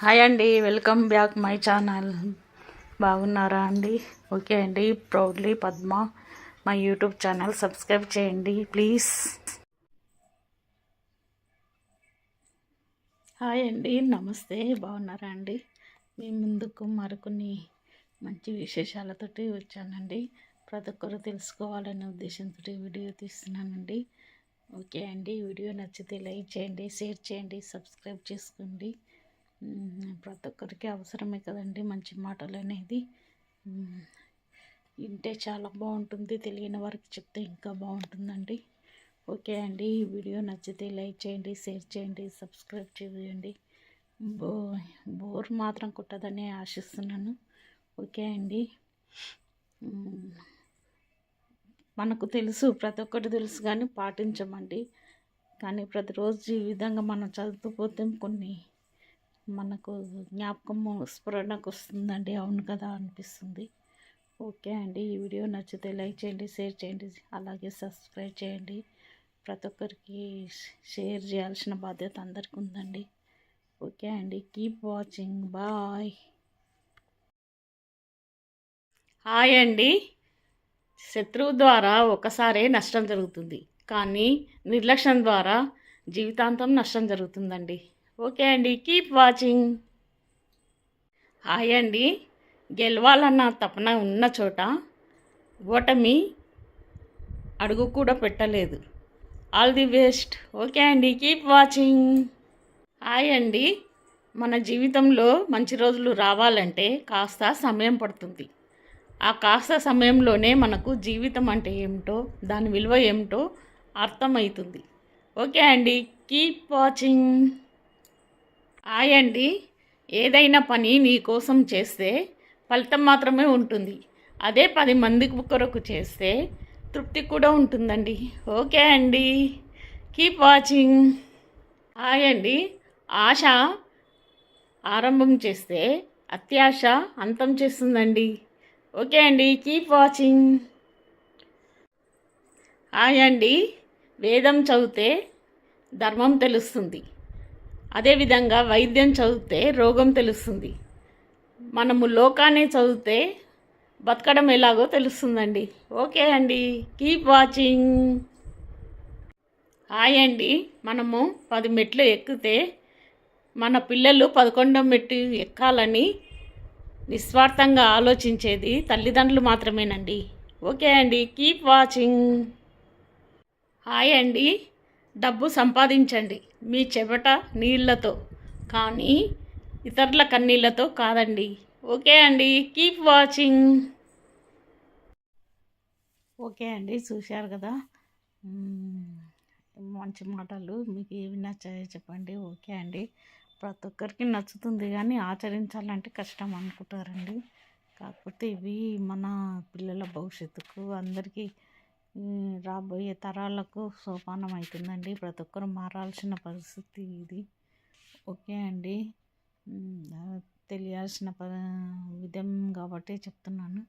Hi అండి welcome back my channel. బాగున్నారా అండి? ఓకే అండి ప్రౌడ్లీ పద్మ మా యూట్యూబ్ ఛానల్ సబ్స్క్రైబ్ చేయండి ప్లీజ్. హాయ్ అండి నమస్తే బాగున్నారా అండి? మీ ముందుకు మరికొన్ని మంచి విశేషాలతోటి వచ్చానండి. ప్రతి ఒక్కరు తెలుసుకోవాలనే ఉద్దేశంతో వీడియో తీస్తున్నానండి. ఓకే అండి వీడియో నచ్చితే లైక్ చేయండి షేర్ చేయండి సబ్స్క్రైబ్ చేసుకోండి. ప్రతి ఒక్కరికి అవసరమే కదండి మంచి మాటలు అనేది. వింటే చాలా బాగుంటుంది తెలియని వారికి చెప్తే ఇంకా బాగుంటుందండి. ఓకే అండి ఈ వీడియో నచ్చితే లైక్ చేయండి షేర్ చేయండి సబ్స్క్రైబ్ చేయండి. బో బోర్ మాత్రం కుట్టదని ఆశిస్తున్నాను. ఓకే అండి. మనకు తెలుసు ప్రతి ఒక్కటి తెలుసు కానీ పాటించమండి. కానీ ప్రతిరోజు ఈ విధంగా మనం చదువుతూ కొన్ని మనకు జ్ఞాపకం స్ఫురణకు వస్తుందండి అవును కదా అనిపిస్తుంది. ఓకే అండి. ఈ వీడియో నచ్చితే లైక్ చేయండి షేర్ చేయండి అలాగే సబ్స్క్రైబ్ చేయండి. ప్రతి ఒక్కరికి షేర్ చేయాల్సిన బాధ్యత అందరికీ ఉందండి. ఓకే అండి. Keep watching. బాయ్. హాయ్ అండి. శత్రువు ద్వారా ఒకసారే నష్టం జరుగుతుంది. కానీ నిర్లక్ష్యం ద్వారా జీవితాంతం నష్టం జరుగుతుందండి. ఓకే అండి కీప్ వాచింగ్ హాయ్ అండి గెలవాలన్న తపన ఉన్న చోట ఓటమి అడుగు కూడా పెట్టలేదు. ఆల్ ది బెస్ట్ ఓకే అండి కీప్ వాచింగ్ హాయ్ అండి మన జీవితంలో మంచి రోజులు రావాలంటే కాస్త సమయం పడుతుంది. ఆ కాస్త సమయంలోనే మనకు జీవితం అంటే ఏమిటో దాని విలువ ఏమిటో అర్థమవుతుంది. ఓకే అండి కీప్ వాచింగ్ హాయ్ అండి ఏదైనా పని నీ కోసం చేస్తే ఫలితం మాత్రమే ఉంటుంది. అదే పది మంది కొరకు చేస్తే తృప్తి కూడా ఉంటుందండి. ఓకే అండి. కీప్ వాచింగ్ హాయ్ అండి ఆశ ఆరంభం చేస్తే అత్యాశ అంతం చేస్తుందండి. ఓకే అండి కీప్ వాచింగ్ హాయ్ అండి వేదం చదివితే ధర్మం తెలుస్తుంది. అదేవిధంగా వైద్యం చదివితే రోగం తెలుస్తుంది. మనము లోకాన్ని చదివితే బతకడం ఎలాగో తెలుస్తుందండి. ఓకే అండి. Keep watching. హాయ్ అండి. మనము పది మెట్లు ఎక్కితే మన పిల్లలు పదకొండవ మెట్టు ఎక్కాలని నిస్వార్థంగా ఆలోచించేది తల్లిదండ్రులు మాత్రమేనండి. ఓకే అండి. Keep watching. హాయ్ అండి. డబ్బు సంపాదించండి మీ చెమట నీళ్ళతో కానీ ఇతరుల కన్నీళ్ళతో కాదండి. ఓకే అండి కీప్ వాచింగ్. ఓకే అండి చూశారు కదా. మంచి మాటలు మీకు ఏవి నచ్చాయో చెప్పండి. ఓకే అండి. ప్రతి ఒక్కరికి నచ్చుతుంది కానీ ఆచరించాలంటే కష్టం అనుకుంటారండి. కాకపోతే ఇవి మన పిల్లల భవిష్యత్తుకు అందరికీ రాబోయే తరాలకు సోపానం అవుతుందండి ప్రతి ఒక్కరు మారాల్సిన పరిస్థితి ఇది. ఓకే అండి. తెలియాల్సిన ప విధం కాబట్టి చెప్తున్నాను.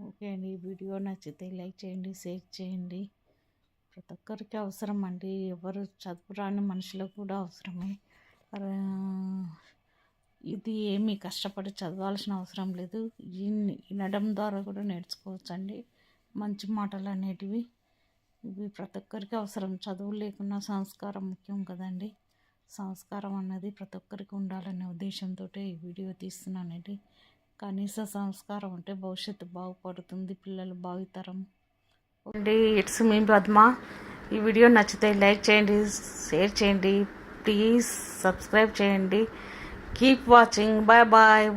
ఓకే అండి. ఈ వీడియో నచ్చితే లైక్ చేయండి షేర్ చేయండి. ప్రతి ఒక్కరికి అవసరం అండి. ఎవరు చదువు రాని మనుషులకు కూడా అవసరమే. ఇది ఏమీ కష్టపడి చదవాల్సిన అవసరం లేదు. విన్- వినడం ద్వారా కూడా నేర్చుకోవచ్చు అండి మంచి మాటలు అనేటివి. ఇవి ప్రతి ఒక్కరికి అవసరం. చదువు లేకున్నా సంస్కారం ముఖ్యం కదండి. సంస్కారం అన్నది ప్రతి ఒక్కరికి ఉండాలనే ఉద్దేశంతో ఈ వీడియో తీస్తున్నానండి. కనీస సంస్కారం ఉంటే భవిష్యత్తు బాగుపడుతుంది పిల్లలు భావితరం అండి ఇట్స్ మీ పద్మ. ఈ వీడియో నచ్చితే లైక్ చేయండి షేర్ చేయండి. ప్లీజ్ సబ్స్క్రైబ్ చేయండి. Keep watching. Bye bye.